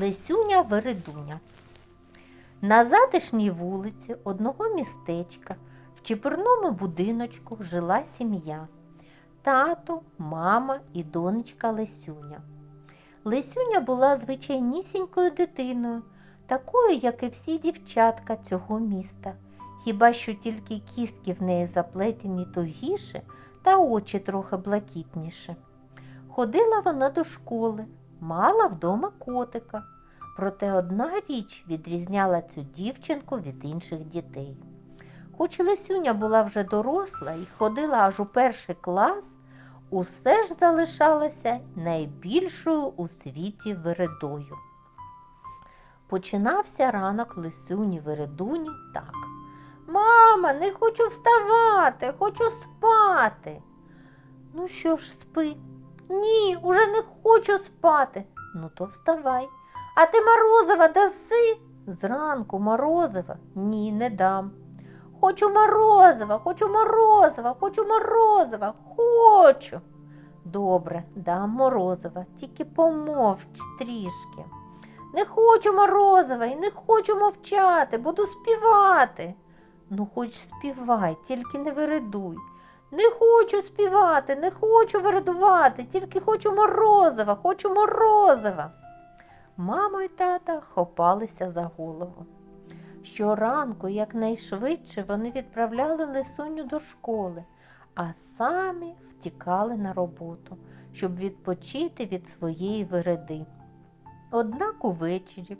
Лисюня Вередуня. На затишній вулиці одного містечка в чепурному будиночку жила сім'я. Тато, мама і донечка Лисюня. Лисюня була звичайнісінькою дитиною, такою, як і всі дівчатка цього міста. Хіба що тільки кістки в неї заплетені тугіше та очі трохи блакитніше. Ходила вона до школи, мала вдома котика. Проте одна річ відрізняла цю дівчинку від інших дітей. Хоч Лисюня була вже доросла і ходила аж у перший клас, усе ж залишалася найбільшою у світі вередою. Починався ранок Лисюні Вередуні так. Мама, не хочу вставати, хочу спати. Ну що ж, спи? Ні, уже не хочу спати. Ну то вставай. А ти морозива даси? Зранку морозива? Ні, не дам. Хочу морозива, хочу морозива, хочу морозива, хочу. Добре, дам морозива, тільки помовч трішки. Не хочу морозива і не хочу мовчати, буду співати. Ну, хоч співай, тільки не виридуй. Не хочу співати, не хочу виридувати, тільки хочу морозива, хочу морозива. Мама й тата хопалися за голову. Щоранку, якнайшвидше, вони відправляли Лисуню до школи, а самі втікали на роботу, щоб відпочити від своєї вириди. Однак увечері,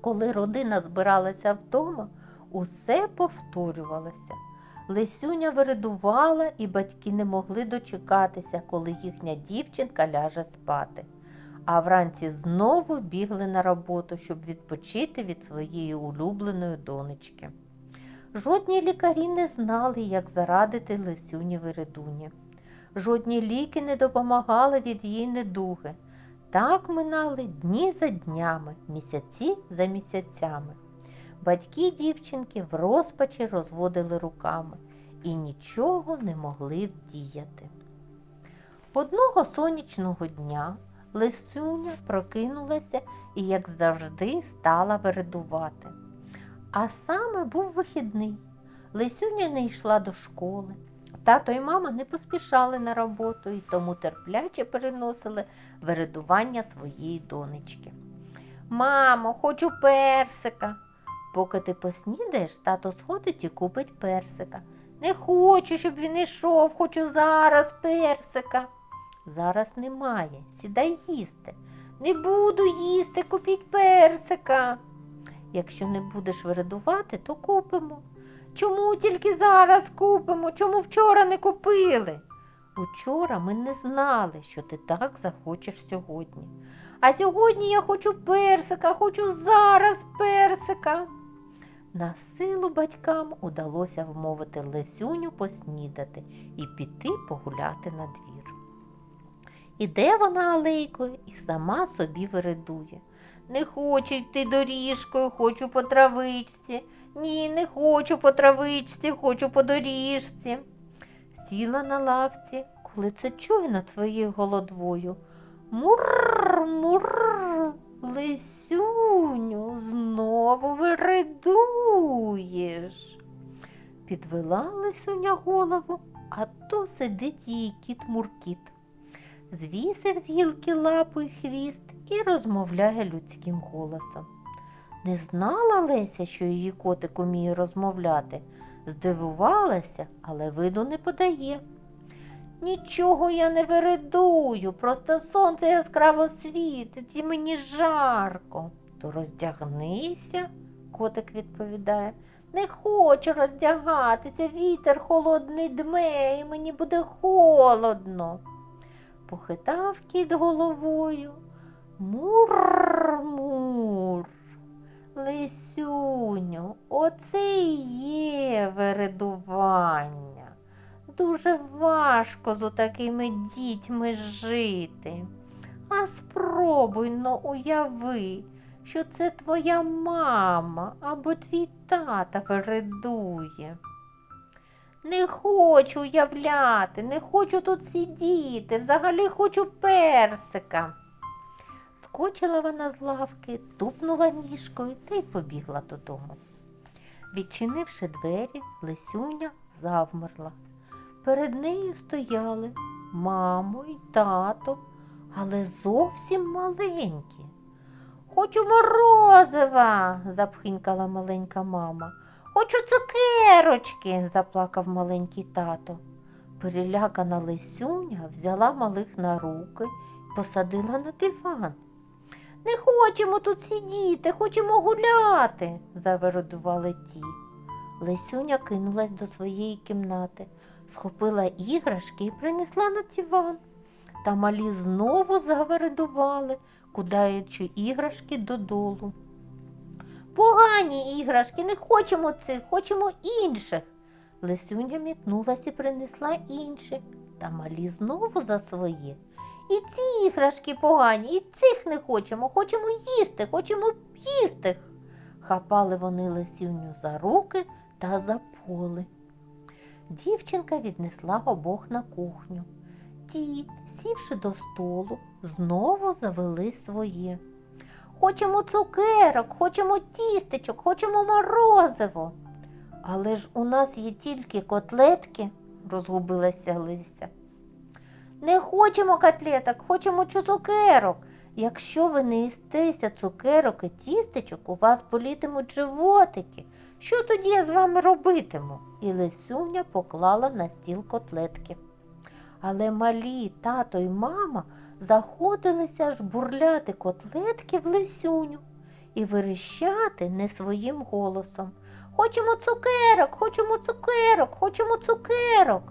коли родина збиралася вдома, усе повторювалося. Лисюня виридувала, і батьки не могли дочекатися, коли їхня дівчинка ляже спати. А вранці знову бігли на роботу, щоб відпочити від своєї улюбленої донечки. Жодні лікарі не знали, як зарадити Лисюні Виридуні. Жодні ліки не допомагали від її недуги. Так минали дні за днями, місяці за місяцями. Батьки дівчинки в розпачі розводили руками і нічого не могли вдіяти. Одного сонячного дня Лисюня прокинулася і, як завжди, стала виридувати. А саме був вихідний. Лисюня не йшла до школи. Тато і мама не поспішали на роботу і тому терпляче переносили виридування своєї донечки. Мамо, хочу персика. Поки ти поснідаєш, тато сходить і купить персика. Не хочу, щоб він йшов, хочу зараз персика. Зараз немає, сідай їсти. Не буду їсти, купіть персика. Якщо не будеш виридувати, то купимо. Чому тільки зараз купимо? Чому вчора не купили? Учора ми не знали, що ти так захочеш сьогодні. А сьогодні я хочу персика, хочу зараз персика. На силу батькам удалося вмовити Лисюню поснідати і піти погуляти на двір. Іде вона алейкою і сама собі виридує. Не хочу йти доріжкою, хочу по травичці. Ні, не хочу по травичці, хочу по доріжці. Сіла на лавці, коли це чує над своєю голодвою. Мур, мур, Лисюню, знову виридуєш. Підвела Лисюня голову, а то сидить її кіт Муркіт. Звісив з гілки лапу й хвіст і розмовляє людським голосом. Не знала Леся, що її котик уміє розмовляти. Здивувалася, але виду не подає. Нічого я не виридую, просто сонце яскраво світить і мені жарко. То роздягнися, котик відповідає. Не хочу роздягатися, вітер холодний дме, і мені буде холодно. Похитав кіт головою. Мур-мур. Лисюню, оце і є вередування. Дуже важко з отакими дітьми жити. А спробуй но уяви, що це твоя мама або твій тата вередує. Не хочу уявляти, не хочу тут сидіти, взагалі хочу персика. Скочила вона з лавки, тупнула ніжкою та й побігла додому. Відчинивши двері, Лисюня завмерла. Перед нею стояли мамо й тато, але зовсім маленькі. Хочу морозива, запхинькала маленька мама. Хочу цукерочки, заплакав маленький тато. Перелякана Лисюня взяла малих на руки і посадила на диван. Не хочемо тут сидіти, хочемо гуляти, завередували ті. Лисюня кинулась до своєї кімнати, схопила іграшки і принесла на диван. Та малі знову завередували, кудаючи іграшки додолу. Погані іграшки, не хочемо цих, хочемо інших. Лисюня мітнулась і принесла інші, та малі знову за своє. І ці іграшки погані, і цих не хочемо, хочемо їсти, хочемо їсти. Хапали вони Лисюню за руки та за поли. Дівчинка віднесла обох на кухню. Ті, сівши до столу, знову завели своє. Хочемо цукерок, хочемо тістечок, хочемо морозиво. Але ж у нас є тільки котлетки, розгубилася Лися. Не хочемо котлеток, хочемо цукерок. Якщо ви не їстеся цукерок і тістечок, у вас болітимуть животики. Що тоді я з вами робитиму? І Лисюня поклала на стіл котлетки. Але малі тато й мама заходилися аж бурляти котлетки в лисюню і верещати не своїм голосом. Хочемо цукерок, хочемо цукерок, хочемо цукерок.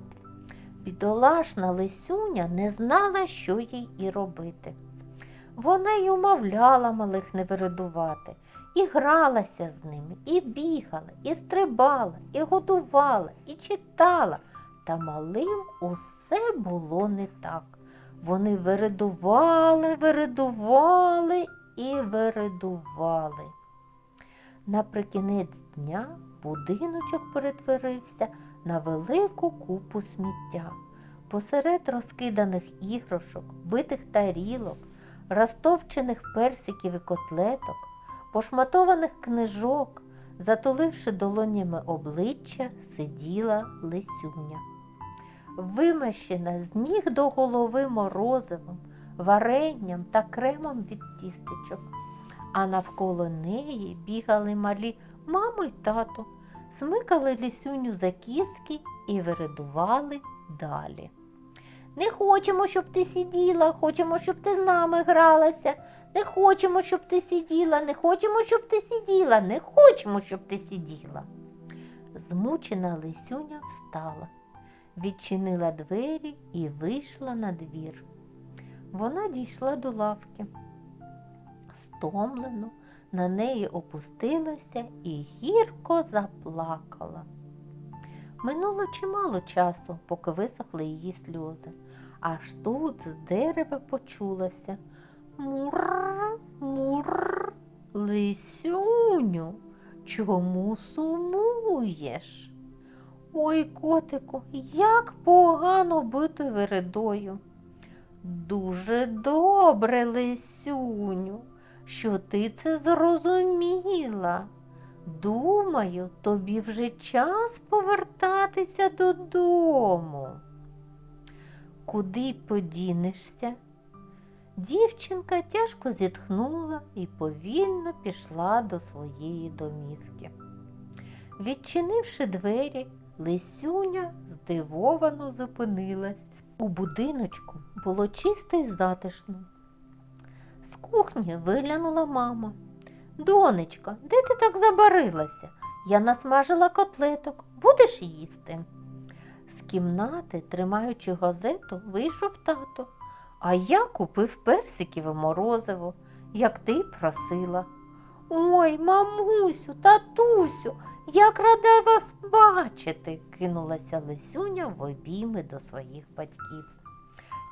Бідолашна Лисюня не знала, що їй і робити. Вона й умовляла малих не виридувати, і гралася з ними, і бігала, і стрибала, і годувала, і читала. Та малим усе було не так. Вони виридували, виридували і виридували. Наприкінець дня будиночок перетворився на велику купу сміття. Посеред розкиданих іграшок, битих тарілок, розтовчених персиків і котлеток, пошматованих книжок, затуливши долонями обличчя, сиділа Лисюня. Вимащена з ніг до голови морозивом, варенням та кремом від тістечок, а навколо неї бігали малі маму й тато, смикали лісюню за кіски і виридували далі. Не хочемо, щоб ти сиділа, хочемо, щоб ти з нами гралася. Не хочемо, щоб ти сиділа, не хочемо, щоб ти сиділа, не хочемо, щоб ти сиділа. Змучена Лисюня встала, відчинила двері і вийшла на двір. Вона дійшла до лавки. Стомлено на неї опустилася і гірко заплакала. Минуло чимало часу, поки висохли її сльози. Аж тут з дерева почулося Мур, мур, Лисюню, чому сумуєш? Ой, котику, як погано бути вередою. Дуже добре, Лисюню, що ти це зрозуміла. Думаю, тобі вже час повертатися додому. Куди подінешся? Дівчинка тяжко зітхнула і повільно пішла до своєї домівки. Відчинивши двері, Лисюня здивовано зупинилась. У будиночку було чисто й затишно. З кухні виглянула мама. Донечка, де ти так забарилася? Я насмажила котлеток. Будеш їсти? З кімнати, тримаючи газету, вийшов тато, а я купив персиків і морозиво, як ти й просила. Ой, мамусю, татусю, як рада вас бачити, кинулася Лисюня в обійми до своїх батьків.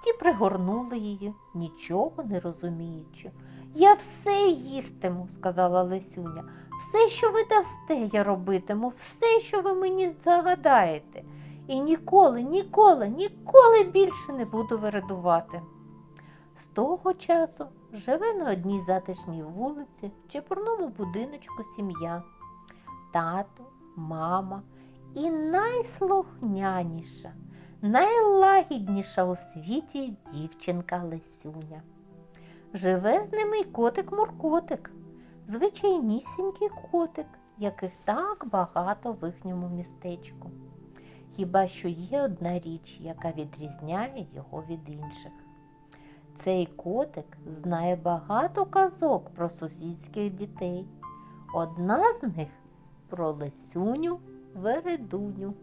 Ті пригорнули її, нічого не розуміючи. Я все їстиму, сказала Лисюня. Все, що ви дасте, я робитиму, все, що ви мені загадаєте. І ніколи, ніколи, ніколи більше не буду виридувати. З того часу живе на одній затишній вулиці в чепурному будиночку сім'я. Тато, мама і найслухняніша, найлагідніша у світі дівчинка Лесюня. Живе з ними й котик Муркотик, звичайнісінький котик, яких так багато в їхньому містечку. Хіба що є одна річ, яка відрізняє його від інших. Цей котик знає багато казок про сусідських дітей. Одна з них про Лисюню Вередуню.